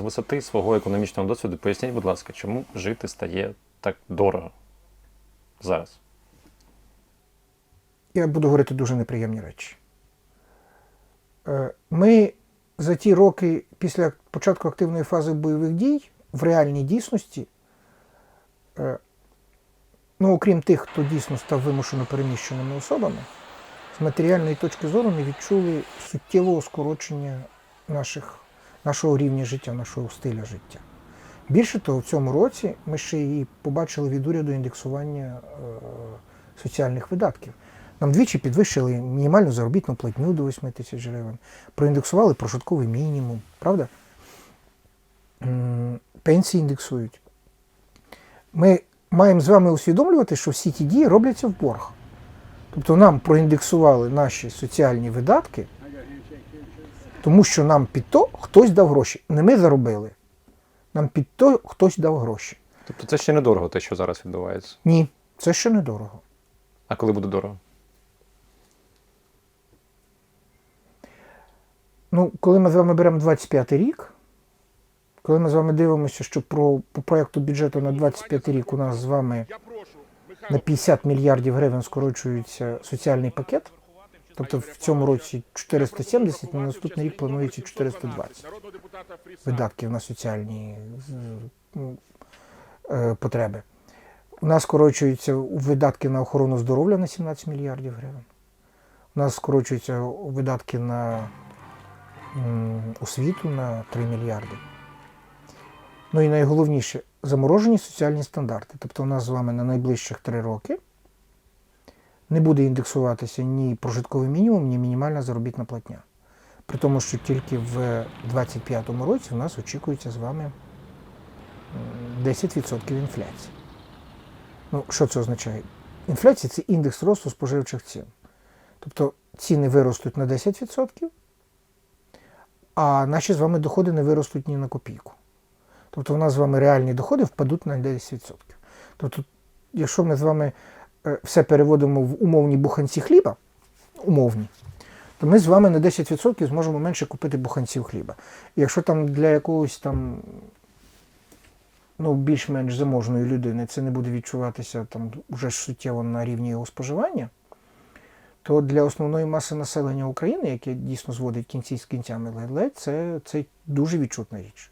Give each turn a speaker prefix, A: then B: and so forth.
A: з висоти свого економічного досвіду, поясніть, будь ласка, чому жити стає так дорого зараз?
B: Я буду говорити дуже неприємні речі. Е, Ми за ті роки після початку активної фази бойових дій в реальній дійсності, е, ну, окрім тих, хто дійсно став вимушено переміщеними особами, з матеріальної точки зору не відчули суттєвого скорочення наших, нашого рівня життя, нашого стиля життя. Більше того, в цьому році ми ще і побачили від уряду індексування е, соціальних видатків. Нам двічі підвищили мінімальну заробітну платню до 8 тисяч гривень, проіндексували прожитковий мінімум, правда? Пенсії індексують. Ми маємо з вами усвідомлювати, що всі ті дії робляться в борг. Тобто нам проіндексували наші соціальні видатки, тому що нам під то хтось дав гроші. Не ми заробили. Нам під то хтось дав гроші.
A: Тобто це ще недорого, те, що зараз відбувається.
B: Ні, це ще недорого.
A: А коли буде дорого?
B: Ну, коли ми з вами беремо 25 рік, коли ми з вами дивимося, що про, по проєкту бюджету на 25 рік у нас з вами на 50 мільярдів гривень скорочується соціальний пакет, тобто в цьому році 470, на наступний рік планується 420 видатків на соціальні ну, е, потреби. У нас скорочуються видатки на охорону здоров'я на 17 мільярдів гривень. У нас скорочуються видатки на освіту на 3 мільярди. Ну і найголовніше заморожені соціальні стандарти. Тобто у нас з вами на найближчих 3 роки не буде індексуватися ні прожитковий мінімум, ні мінімальна заробітна платня. При тому, що тільки в 2025 році у нас очікується з вами 10% інфляції. Ну, що це означає? Інфляція це індекс росту споживчих цін. Тобто ціни виростуть на 10%, а наші з вами доходи не виростуть ні на копійку. Тобто у нас з вами реальні доходи впадуть на 10%. Тобто, якщо ми з вами все переводимо в умовні буханці хліба, умовні, то ми з вами на 10% зможемо менше купити буханців хліба. І якщо там для якогось там ну, більш-менш заможної людини це не буде відчуватися там вже суттєво на рівні його споживання, то для основної маси населення України, яке дійсно зводить кінці з кінцями ледь-ледь, це, це дуже відчутна річ.